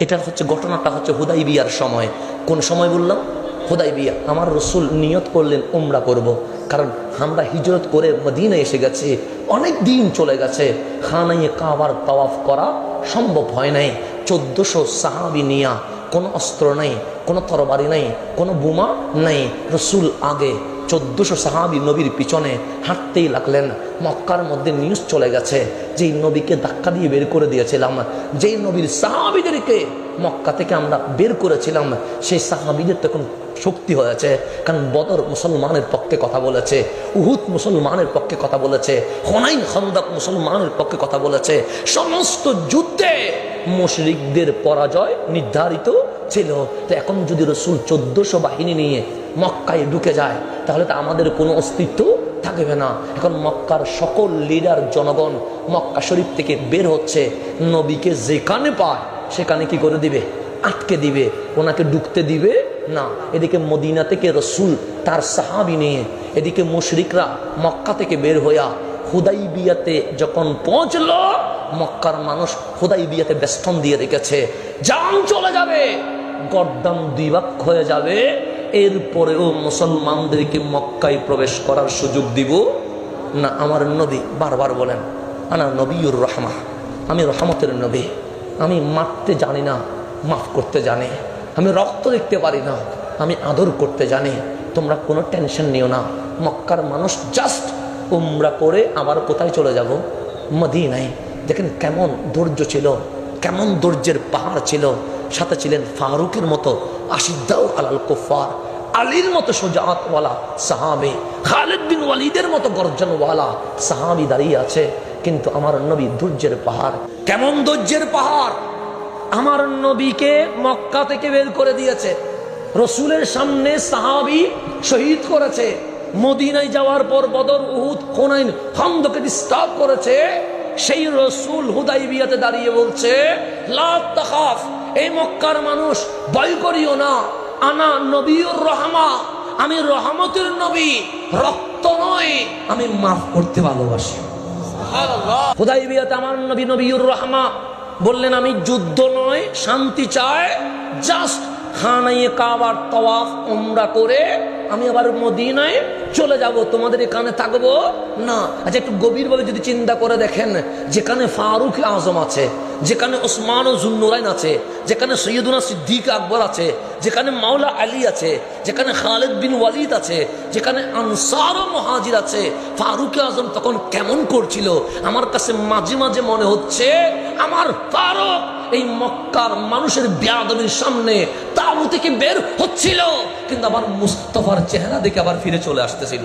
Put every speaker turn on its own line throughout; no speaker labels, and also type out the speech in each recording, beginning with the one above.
এটা হচ্ছে ঘটনাটা হচ্ছে হুদাই বিয়ার সময়। কোন সময় বললাম? হুদাই বিয়া। আমার রসুল নিয়ত করলেন, উমরা করব। কারণ আমরা হিজরত করে মদিনা এসে গেছি, অনেক দিন চলে গেছে। খানাইয়ে কাবার তাওয়াফ করা সম্ভব হয় নাই। চোদ্দশো সাহাবি নিয়া কোনো অস্ত্র নাই, কোনো তরবারি নাই, কোনো বোমা নাই। রসুল আগে চোদ্দশো সাহাবি নবীর পিছনে হাঁটতেই লাগলেন। মক্কার মধ্যে নিউজ চলে গেছে, যেই নবীকে ধাক্কা দিয়ে বের করে দিয়েছিলাম, যেই নবীর সাহাবিদেরকে মক্কা থেকে আমরা বের করেছিলাম, সেই সাহাবিদের তখন শক্তি হয়েছে, কারণ বদর মুসলমানের পক্ষে কথা বলেছে, উহুদ মুসলমানের পক্ষে কথা বলেছে, হনাইন খন্দক মুসলমানের পক্ষে কথা বলেছে, সমস্ত যুদ্ধে মুশরিকদের পরাজয় নির্ধারিত ছিল। তো এখন যদি রসুল চোদ্দশো বাহিনী নিয়ে মক্কায় ঢুকে যায় তাহলে তো আমাদের কোনো অস্তিত্ব থাকবে না। এখন মক্কার সকল লিডার জনগণ মক্কা শরীফ থেকে বের হচ্ছে। নবীকে যেখানে পায়, সেখানে কি করে দিবে? আটকে দিবে। ওনাকে ঢুকতে দিবে না। এদিকে মদিনা থেকে রসুল, তার সাহাবি নিয়ে, এদিকে মুশরিকরা মক্কা থেকে বের হইয়া হুদাই বিয়াতে যখন পৌঁছলো, মক্কার মানুষ হুদাই বিয়াতে বেষ্টন দিয়ে রেখেছে। জান চলে যাবে, গরদান দুই ভাগ হয়ে যাবে। এরপরেও মুসলমানদেরকে মক্কায় প্রবেশ করার সুযোগ দিব? না, আমার নবী বারবার বলেন, আনা নবীর রহমা, আমি রহমতের নবী, আমি মারতে জানি না, মাফ করতে জানি, আমি রক্ত দেখতে পারি না, আমি আদর করতে জানি, তোমরা কোনো টেনশন নিও না, মক্কার মানুষ জাস্ট উমরা করে আবার কোথায় চলে যাব? মদিনায়। দেখেন কেমন ধৈর্য ছিল, কেমন ধৈর্যের পাহাড় ছিল সাথে ছিলেন ফারুকের মতো আশিদ্দাউ আলাল কুফার আলীর মতো সোজাতওয়ালা সাহাবি, খালেদ বিন ওয়ালিদের মতো গর্জনওয়ালা সাহাবি দাঁড়িয়ে আছে। কিন্তু আমার নবী ধৈর্যের পাহাড়। কেমন ধৈর্যের পাহাড়? আমার নবীকে মক্কা থেকে বের করে দিয়েছে। রসুলের সামনে সাহাবি শহীদ করেছে। মদিনায় যাওয়ার পর বদর উহুদ কোনাইন খন্দকে ডিস্টার্ব করেছে। সেই রসুল হুদাই বিয়াতে দাঁড়িয়ে বলছে, লা তাখাফ এই মক্কার মানুষ ভয় করিও না। আনা নবীর রহমা। আমি রহমতের নবী রক্ত নয় আমি মাফ করতে ভালোবাসি। হুদাই বিয়াতে আমার নবী নবীর রহমা। বললেন আমি যুদ্ধ নয় শান্তি চাই। জাস্ট খানাইয়ে কাবার তওয়াফ উমরা করে আমি আবার মদিনায় চলে যাব, তোমাদের এখানে থাকব না। আচ্ছা একটু গভীরভাবে যদি চিন্তা করে দেখেন, যেখানে ফারুক আজম আছে, যেখানে ওসমান ও জুন্নুরাইন আছে, যেখানে সৈয়দুনা সিদ্দিক আকবর আছে, যেখানে মাওলা আলী আছে, যেখানে খালেদ বিন ওয়ালিদ আছে, যেখানে আনসার ও মহাজির আছে, ফারুক আজম তখন কেমন করছিল? আমার কাছে মাঝে মাঝে মনে হচ্ছে, আমার ফারুক এই মক্কার মানুষের ব্যাদবির সামনে তাবু থেকে বের হচ্ছিল, কিন্তু আমার মুস্তফার চেহারা দেখে আবার ফিরে চলে আসতেছিল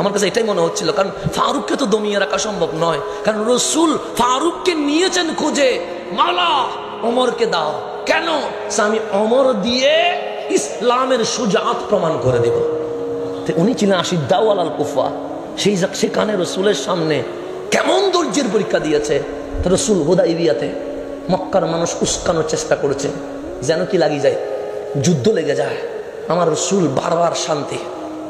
আমার কাছে এটাই মনে হচ্ছিল, কারণ ফারুককে তো দমিয়ে রাখা সম্ভব নয়। কারণ রসুল ফারুককে নিয়েছেন খুঁজে মালা অমরকে দাও। কেন? আমি অমর দিয়ে ইসলামের সুজাত প্রমাণ করে দেব। উনি ছিলেন আশিদ্দাওয়াল আল কুফা। সেই সেখানে রসুলের সামনে কেমন ধৈর্যের পরীক্ষা দিয়েছে। রসুল রসুল হুদাইবিয়াতে মক্কার মানুষ উস্কানোর চেষ্টা করেছে, যেন কি লাগি যায়, যুদ্ধ লেগে যায়। আমার রসুল বারবার শান্তি।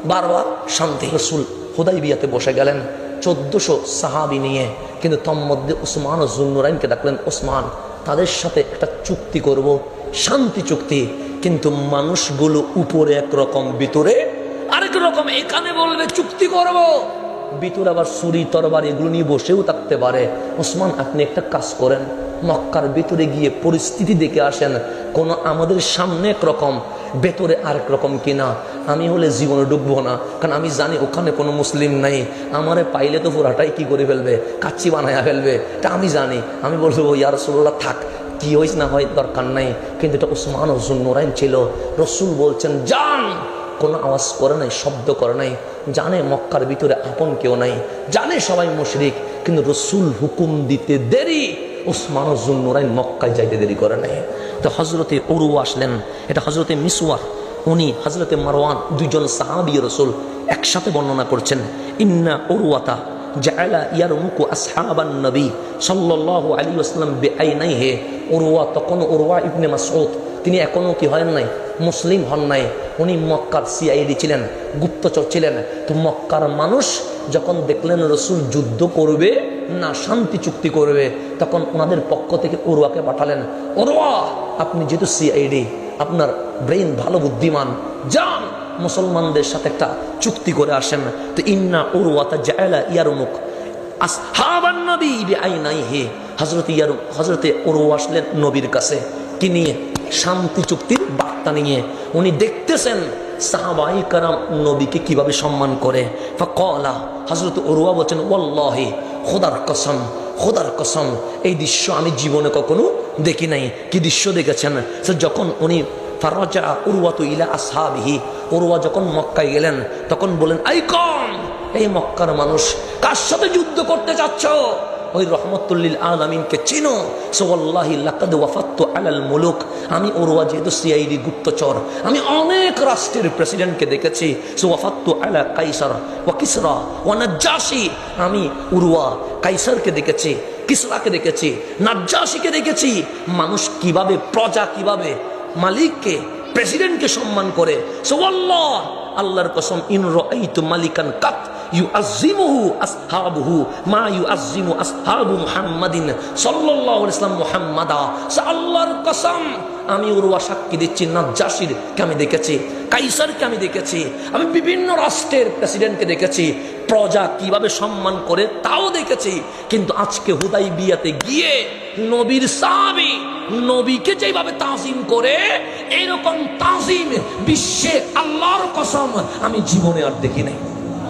বারবার শান্তি। রসুল হুদাই বিয়াতে বসে গেলেন চোদ্দশো সাহাবি নিয়ে। কিন্তু তন্মধ্যে ওসমান ও জুন্নুরাইনকে ডাকলেন ওসমান তাদের সাথে একটা চুক্তি করব, শান্তি চুক্তি। কিন্তু মানুষগুলো উপরে একরকম ভিতরে, আরেক রকম এখানে বলবে, চুক্তি করব। ভিতরে আবার ছুরি, তরবার, এগুলো নিয়ে বসেও থাকতে পারে। ওসমান আপনি একটা কাজ করেন। মক্কার ভিতরে গিয়ে পরিস্থিতি দেখে আসেন। কোনো আমাদের সামনে একরকম, ভেতরে আরেক রকম কিনা। আমি হলে জীবনে ডুববো না। কারণ আমি জানি ওখানে কোনো মুসলিম নাই। আমারে পাইলে তো পুরাটাই কি করে ফেলবে? কাচ্চি বানায়া ফেলবে। তা আমি জানি। আমি বলব ইয়ার রসুল্লাহ থাক। কি হয়েছে না হয় দরকার নাই। কিন্তু এটা ওসমান হজুন নোরাইন ছিল। রসুল বলছেন যান কোনো আওয়াজ করে নাই, শব্দ করে নাই। জানে মক্কার ভিতরে আপন কেউ নাই। জানে সবাই মুশরিক। কিন্তু রসুল হুকুম দিতে দেরি। ওসমান নোরাইন মক্কায় যাইতে দেরি করে নাই। তো হজরতে অরু আসলেন। এটা হজরতে মিসওয়ার। উনি হজরতে মারওয়ান দুইজন সাহাবি রসুল একসাথে বর্ণনা করছেন, ইন্না অরুয়াতা জায়লা ইয়ার মুকু আসহাবান নবী সাল্লাহ আলী আসলাম বেআই হে ওরুয়া তখন ওরুয়া ইবনে মাসউদ, তিনি এখনও কি হয় নাই? মুসলিম হন নাই। উনি মক্কার সিআইডি ছিলেন, গুপ্তচর ছিলেন। তো মক্কার মানুষ যখন দেখলেন রসুল যুদ্ধ করবে না, শান্তি চুক্তি করবে, তখন ওনাদের পক্ষ থেকে ওরুয়াকে পাঠালেন ওরুয়া আপনি যেহেতু সিআইডি আপনার ব্রেইন ভালো বুদ্ধিমান, যান মুসলমানদের সাথে একটা চুক্তি করে আসেন। তো ইন্না উরওয়াতা জায়লা ইয়ারমুখ হযরত ইয়ার, হযরতে উরওয়া আসলেন নবীর কাছে। কি নিয়ে? শান্তি চুক্তির বার্তা নিয়ে। উনি দেখতেছেন সাহাবাই কারাম নবীকে কীভাবে সম্মান করে। ফাকালা, হযরত উরওয়া বলেন ওয়াল্লাহি, খোদার কসম খোদার কসম, এই দৃশ্য আমি জীবনে কখনো দেখি নাই, কি দৃশ্য দেখেছেন? যখন উনি ফারাজা উরওয়াতু ইলা আসহাবিহি, উরওয়া যখন মক্কায় গেলেন, তখন বলেন আই কম, এই মক্কার মানুষ, কার সাথে যুদ্ধ করতে চাচ্ছ? ওই রহমতুল্লিল আলমিনকে চিনো। সোল্লাহি লাকাদ ওয়াফাত্তু আলাল মুলুক। আমি ওরওয়া যেহেতু সিআইডি গুপ্তচর, আমি অনেক রাষ্ট্রের প্রেসিডেন্টকে দেখেছি। সো ওয়াফাত্তু আলা কাইসার ওয়া কিসরা আমি উরওয়া কাইসারকে দেখেছি। কিসরাকে দেখেছি, নাজ্জাসীকে দেখেছি। মানুষ কীভাবে, প্রজা কীভাবে, মালিককে প্রেসিডেন্টকে সম্মান করে। সো আল্লাহ আল্লাহর কসম, ইন রাইতু মালিকান কাত ইউ আজিমুহু আসহাবুহু, মা ইউ আজিমু আসহাবু মুহাম্মাদিন সাল্লাল্লাহু ওয়াসাল্লাম মুহাম্মাদা। আল্লাহর কসম, আমি উরওয়া সাক্ষী দিচ্ছি নাজ্জাশির কে আমি দেখেছি কাইসারকে আমি দেখেছি, আমি বিভিন্ন রাষ্ট্রের প্রেসিডেন্টকে দেখেছি, প্রজা কীভাবে সম্মান করে তাও দেখেছি, কিন্তু আজকে হুদাই বিয়াতে গিয়ে নবীর সাহাবী নবীকে যেভাবে তাজিম করে, এরকম তাজিম বিশ্বে আল্লাহর কসম আমি জীবনে আর দেখি নাই।